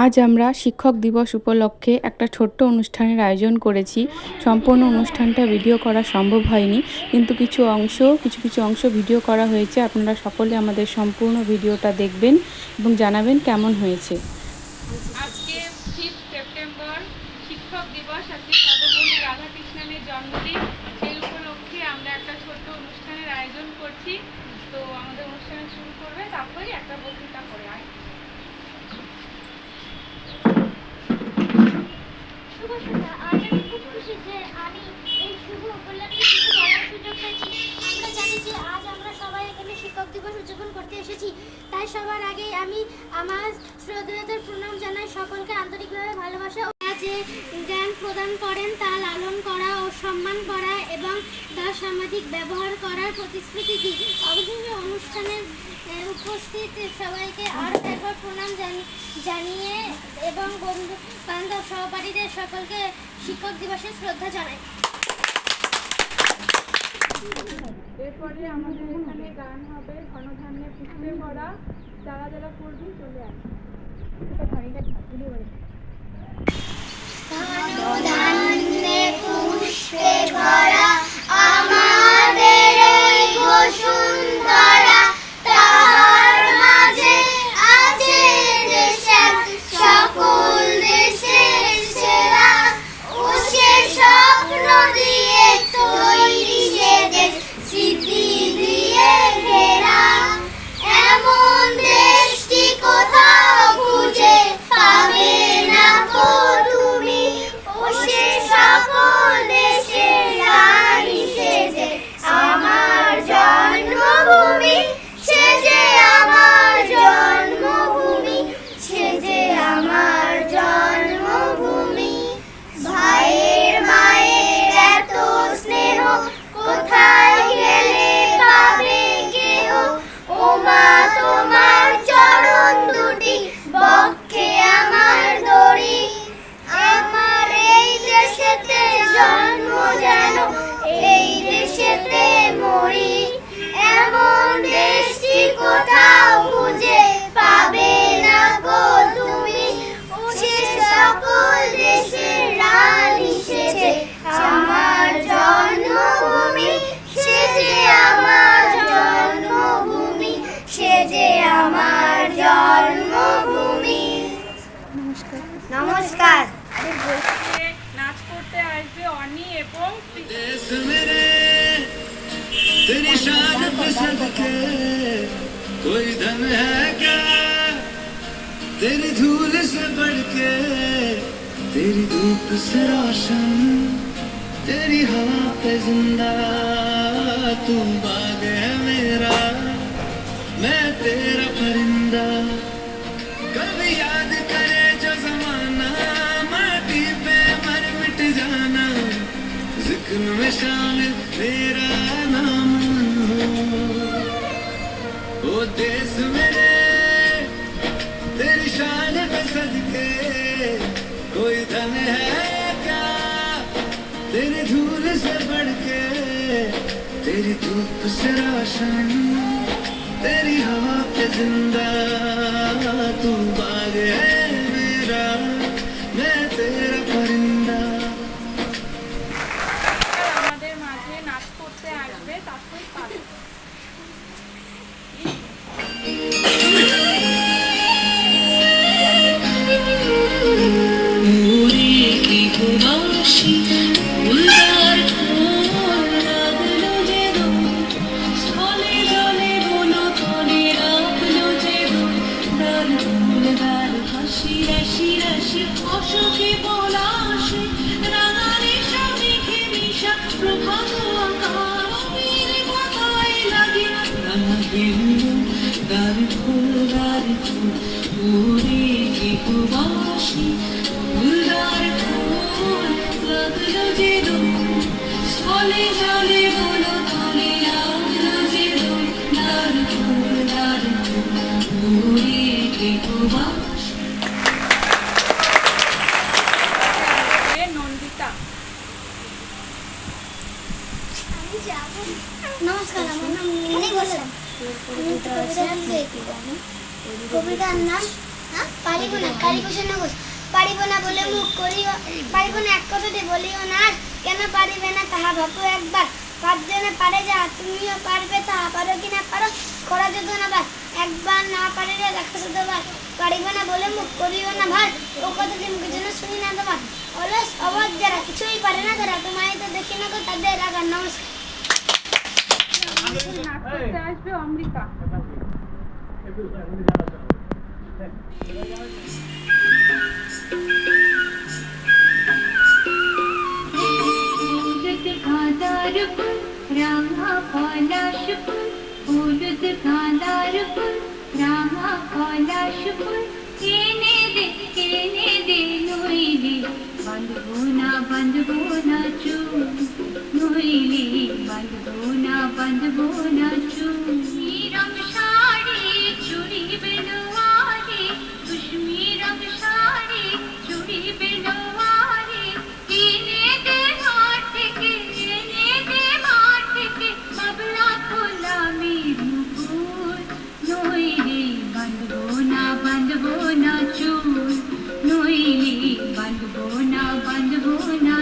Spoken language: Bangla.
আজ আমরা শিক্ষক দিবস উপলক্ষে একটা ছোট্ট অনুষ্ঠানের আয়োজন করেছি। সম্পূর্ণ অনুষ্ঠানটা ভিডিও করা সম্ভব হয়নি, কিন্তু কিছু অংশ, কিছু কিছু অংশ ভিডিও করা হয়েছে। আপনারা সকলে আমাদের সম্পূর্ণ ভিডিওটা দেখবেন এবং জানাবেন কেমন হয়েছে। আজকে সেপ্টেম্বর শিক্ষক দিবস, আজকে সর্বপল্লী রাধাকৃষ্ণনের জন্মদিন। সেই উপলক্ষে আমরা একটা ছোট্ট অনুষ্ঠানের আয়োজন করছি। তো আমাদের অনুষ্ঠান শুরু করবে, তারপরে একটা বক্তৃতা করে শুভ সন্ধ্যা আমি এই শুভ সুযোগ পেয়েছি আমরা জানি যে আজ আমরা সবাই এখানে শিক্ষক দিবস উদযাপন করতে এসেছি তাই সবার আগে আমি আমার শ্রদ্ধেয়দের প্রণাম জানাই সকলকে আন্তরিকভাবে ভালোবাসা যে জ্ঞান প্রদান করেন, তা লালন করা ও সম্মান করা এবং তার সামাজিক ব্যবহার করার প্রতিশ্রুতি দিই অবশেষে অনুষ্ঠানের উপস্থিত সবাইকে আরও একবার প্রণাম জানিয়ে এবং বন্ধু বান্ধব সহপাঠীদের সকলকে শিক্ষক দিবসের শ্রদ্ধা জানাই। এরপরে আমাদের এখানে গান হবে, ঘনধান্যে পুষ্পে ভরা, যারা যারা করবি চলে আয় के कोई धन है क्या? तेरी धूल से बढ़ के, तेरी धूप से रोशन, तेरी हवा पे ज़िंदा बाग है मेरा। मैं तेरा परिंदा। कभी याद करे जो जमाना, माटी पे मर मिट जाना। ज़िक्र में शामिल तेरा ओ देश मेरे तेरी शान पे सदके कोई धन है क्या तेरी धूल से बढ़ के तेरी धूप से रोशन तेरी हवा पे जिंदा तू बाग है मेरा मैं तेरा परिंदा আমাদের মাঝে নাচ করতে আসবে তারপরে Thank you. দার ফুল দার ফুল ওরে কি উল্লার ফুল লাগল স্থলে জলে বলো তলে রাখল যে দার ফুল দার ফুল ওরে কবিতা বলতে কবিতার নাম হ্যাঁ? পারিব না কারি কুশন না কুশ পারিব না বলে মুখ করিও না, এক কথাতে বলিও না কেন পারিবে না তাহা ভাবো একবার। পাঁচজনে পারে যা, তুমিও পারবে তাহা পারো কি না পারো? করা যেত না ভাই একবার না দেখা যেত ভাই পারিবে না বলে মুখ করিও না ভাই ও কথাটি মুখের শুনি না তোমার। অলস যারা কিছুই পারে না তারা, তোমায় তো দেখি না গো, তাদের নমস্কার। অমৃতা। कादारपुर रामा कैलाशपुर उर्द कादारपुर रामा कैलाशपुर केने दे केने दे लोई दे बंद होना बंद होना चू ਬੰਦ ਹੋ ਨਾ ਬੰਦ ਹੋ ਨਾ